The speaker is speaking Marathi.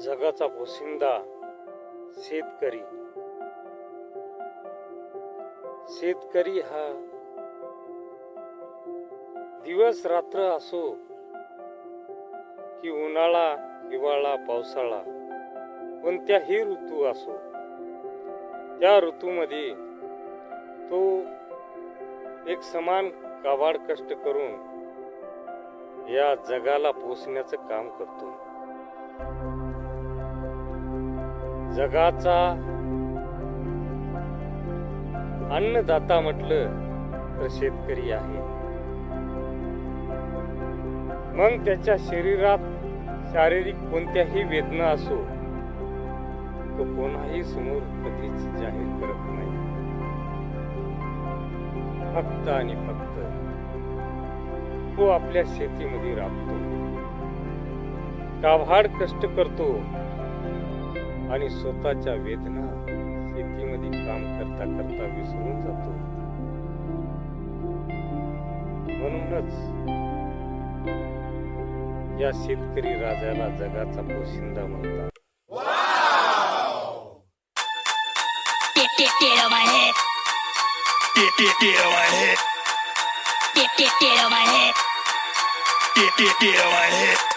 जगाचा पोशिंदा शेतकरी. शेतकरी हा दिवस रात्र असो की उन्हाळा हिवाळा पावसाळा कोणत्याही ऋतू असो त्या ऋतूमध्ये तो एक समान काबाड कष्ट करून या जगाला पोसण्याचं काम करतो. जगाचा अन्नदाता म्हटलं तर शेतकरी आहे. मग त्याच्या शरीरात शारीरिक कोणत्याही वेदना असो तो कोणाही समोर कधीच जाहीर करत नाही. फक्त आणि फक्त तो आपल्या शेतीमध्ये राबतो. काभाड कष्ट करतो. आणि स्वतःच्या वेदना शेतीमध्ये काम करता करता विसरून जातो म्हणूनच या शेतकरी राजाला जगाचा पोशिंदा म्हणतात Get get get on my head. Get get get on my head.